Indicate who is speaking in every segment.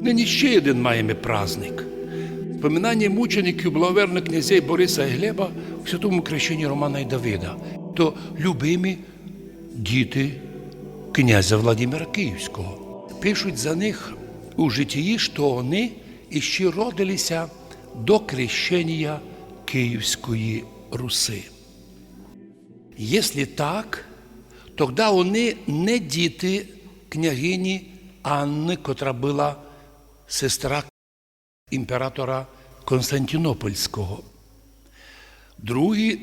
Speaker 1: Нині ще один маємо праздник. Поминання мучеників благоверних князей Бориса і Глеба в святому крещенні Романа і Давида, то любимі діти князя Владимира Київського. Пишуть за них у житті, що вони іще родилися до крещення Київської Руси. Якщо так, тоді вони не діти княгині Анни, котра була сестра імператора Константинопольського. Другі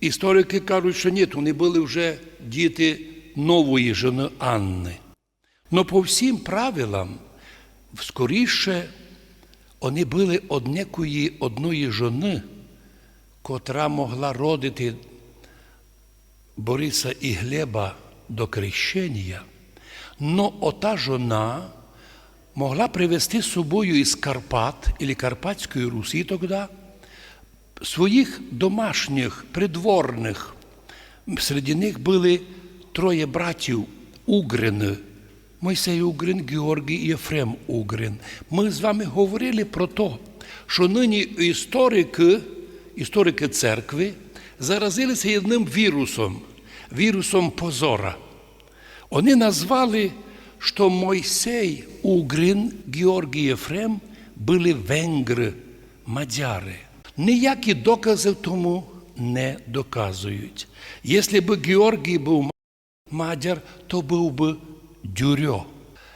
Speaker 1: історики кажуть, що ні, вони були вже діти нової жени Анни. Но по всім правилам, скоріше, вони були однекої одної жони, котра могла родити Бориса і Глеба до крещення, но ота жона могла привезти з собою із Карпат або Карпатської Русі тоді своїх домашніх, придворних. Серед них були троє братів Угрин, Мойсей Угрин, Георгій і Єфрем Угрин. Ми з вами говорили про те, що нині історики, історики церкви заразилися одним вірусом, вірусом позора. Вони назвали, що Мойсей, Угрин, Георгій Єфрем були венгри, мадяри. Ніякі докази тому не доказують. Якщо б Георгій був мадяр, то був би дюрьо.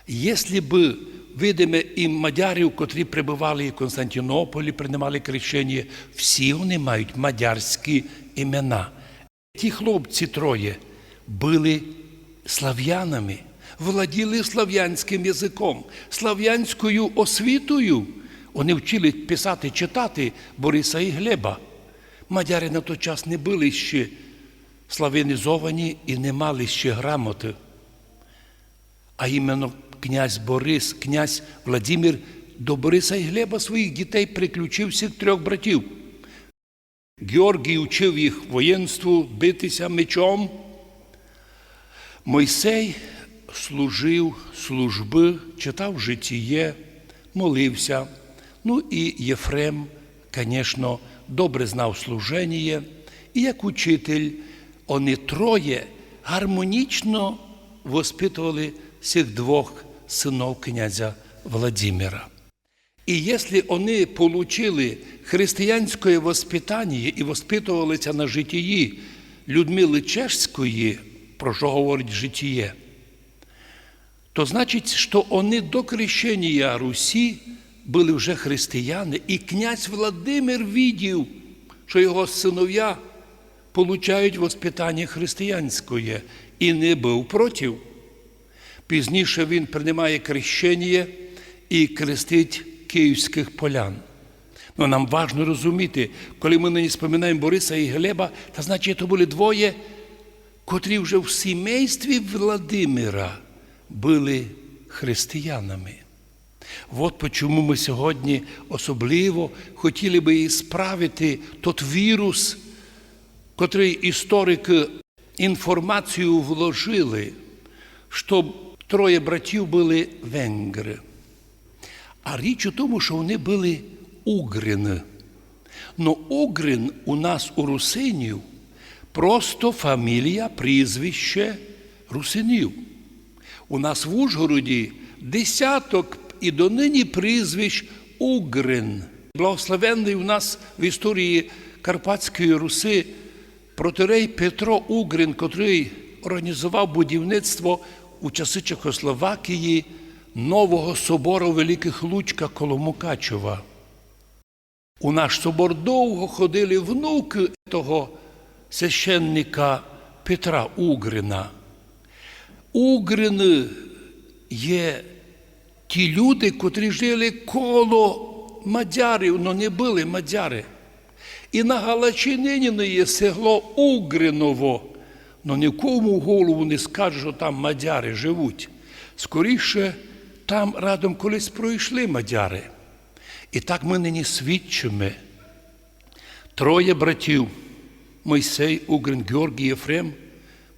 Speaker 1: Якщо б видимо і мадярів, котрі прибували в Константинополі, приймали крещення, всі вони мають мадярські імена. Ті хлопці троє були слав'янами, володіли слав'янським язиком, слав'янською освітою. Вони вчили писати, читати Бориса і Глеба. Мадяри на той час не були ще славянізовані і не мали ще грамоти. А іменно князь Борис, князь Владимир до Бориса і Глеба своїх дітей приключив всіх трьох братів. Георгій учив їх воєнству, битися мечом. Мойсей служив служби, читав житіє, молився. Ну і Єфрем, звісно, добре знав служення. І як учитель, вони троє гармонічно воспитували цих двох синов князя Владимира. І якщо вони отримали християнське воспитання і воспитувалися на житті Людмили Чешської, про що говорить житіє, то значить, що вони до крещення Русі були вже християни, і князь Владимир видів, що його синов'я получають воспитання християнське і не був проти. Пізніше він приймає крещення і крестить київських полян. Ну, нам важливо розуміти, коли ми нині споминаємо Бориса і Глеба, то значить, це були двоє, котрі вже в сімействі Владимира були християнами. От чому ми сьогодні особливо хотіли би і справити тот вірус, котрий історики інформацію вложили, щоб троє братів були венгри. А річ у тому, що вони були угрини. Но угрин у нас у русинів просто фамілія, прізвище русинів. У нас в Ужгороді десяток і донині прізвищ Угрин. Благословенний у нас в історії Карпатської Руси протирей Петро Угрин, котрий організував будівництво у часи Чехословакії нового собору Великих Лучка коло Мукачева. У наш собор довго ходили внуки того священника Петра Угрина. Угрини є ті люди, котрі жили коло мадярів, але не були мадяри. І на Галачинині є село Угриново, але нікому в голову не скаже, що там мадяри живуть. Скоріше, там радом колись пройшли мадяри. І так ми нині свідчимо. Троє братів Мойсей, Угрин, Георгій Єфрем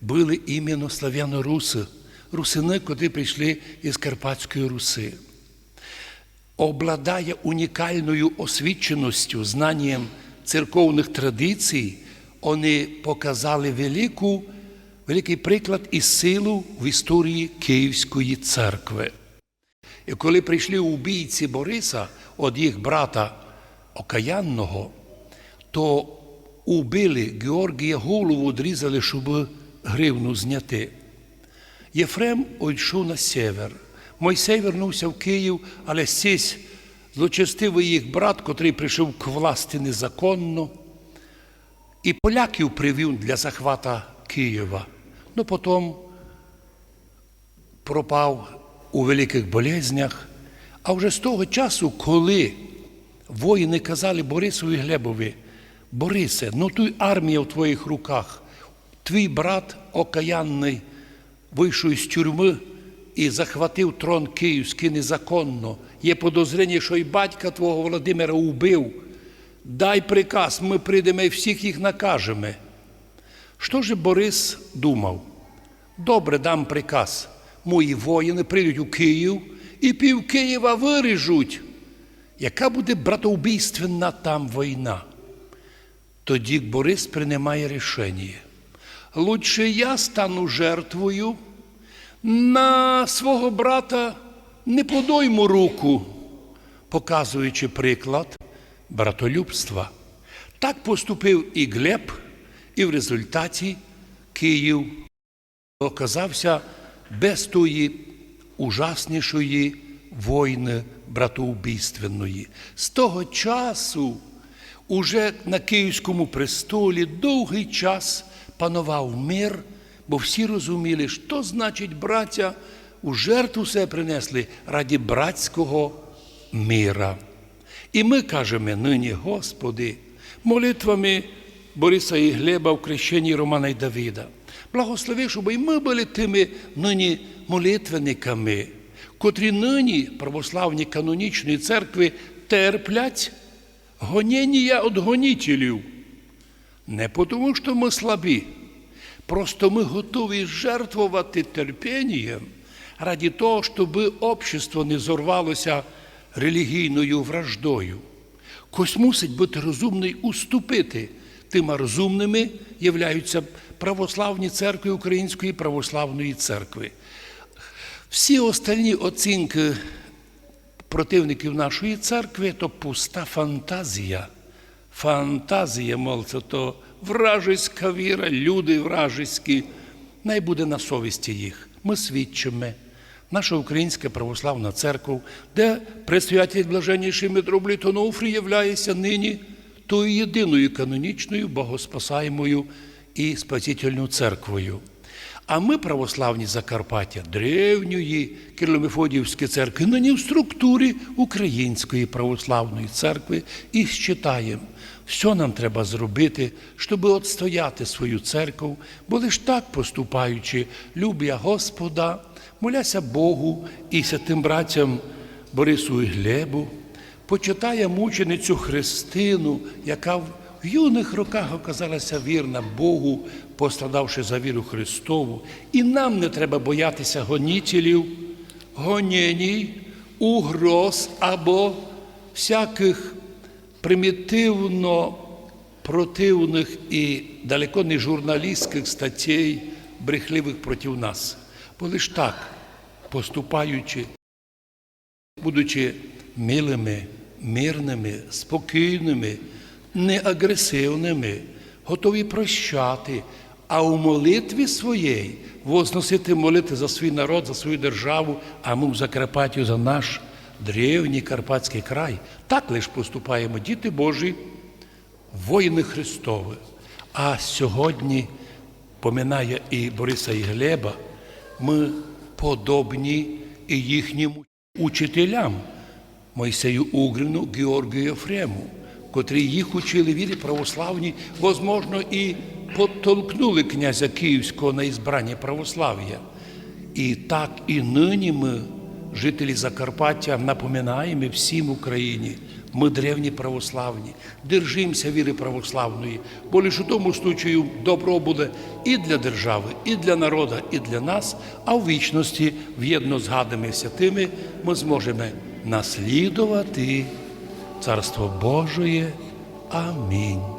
Speaker 1: були іменно славяно-руси, русини, котрі прийшли із Карпатської Руси. обладає унікальною освіченістю, знанням церковних традицій, вони показали велику, великий приклад і силу в історії Київської церкви. І коли прийшли убійці Бориса від їх брата Окаянного, то убили Георгія голову, одрізали, щоб гривну зняти. Єфрем йшов на север. Мойсей вернувся в Київ, але сісь злочестивий їх брат, котрий прийшов к власти незаконно, і поляків привів для захвата Києва. Ну потім пропав у великих болезнях. А вже з того часу, коли воїни казали Борисові Глебові, Борисе, ну тут армія в твоїх руках, твій брат окаянний вийшов із тюрми і захватив трон київський незаконно. Є подозрення, що і батька твого Володимира убив. Дай приказ, ми прийдемо і всіх їх накажемо. Що ж Борис думав? Добре, дам приказ. Мої воїни прийдуть у Київ і пів Києва виріжуть. Яка буде братоубійственна там війна? Тоді Борис приймає рішення. Лучше я стану жертвою, на свого брата не подойму руку, показуючи приклад братолюбства. Так поступив і Глеб, і в результаті Київ оказався без тої ужаснішої війни братоубійственної. З того часу уже на Київському престолі довгий час панував мир, бо всі розуміли, що значить браття у жертву себе принесли раді братського мира. І ми кажемо нині, Господи, молитвами Бориса і Глеба в крещенні Романа і Давида. Благослови, щоб і ми були тими нині молитвенниками, котрі нині православні канонічної церкви терплять гоніння від гонітелів. Не тому, що ми слабі, просто ми готові жертвувати терпінням раді того, щоб общество не зорвалося релігійною враждою. Кось мусить бути розумний уступити. Тими розумними являються православні церкви Української православної церкви. Всі остальні оцінки противників нашої церкви то пуста фантазія. Фантазія, мол, це то вражеська віра, люди вражеські. Най буде на совісті їх. Ми свідчимо. Наша Українська православна церква, де предстоятель блаженніший митрополит Онуфрій являється нині тою єдиною канонічною, богоспасаємою і спасительною церквою. А ми, православні Закарпаття, древньої Кирило-Мефодіївської церкви, нині в структурі Української православної церкви і считаємо, що нам треба зробити, щоб отстояти свою церкву, бо лиш так поступаючи, любя Господа, моляся Богу і святим братям Борису і Глебу, почитає мученицю Христину, яка в юних роках оказалася вірна Богу, пострадавши за віру Христову. І нам не треба боятися гонітелів, гонєній, угроз або всяких примітивно противних і далеко не журналістських статей, брехливих проти нас. Бо лиш так, поступаючи, будучи милими, мирними, спокійними, неагресивними, готові прощати, а у молитві своєї возносити молити за свій народ, за свою державу, а ми в Закарпаттю за наш древній Карпатський край. Так лише поступаємо діти Божі, воїни Христові. А сьогодні поминає і Бориса і Глеба, ми подобні і їхнім учителям. Мойсею Угрину, Георгію Єфрему, котрі їх учили вірі православні, возможно, і подтолкнули князя Київського на ізбрання православ'я. І так і нині ми, жителі Закарпаття, напоминаємо всім Україні, ми древні православні, держимося віри православної, бо лише у тому случаю добро буде і для держави, і для народу, і для нас, а в вічності, в'єдно з гадами святими, ми зможемо наслідувати Царство Божие. Амінь.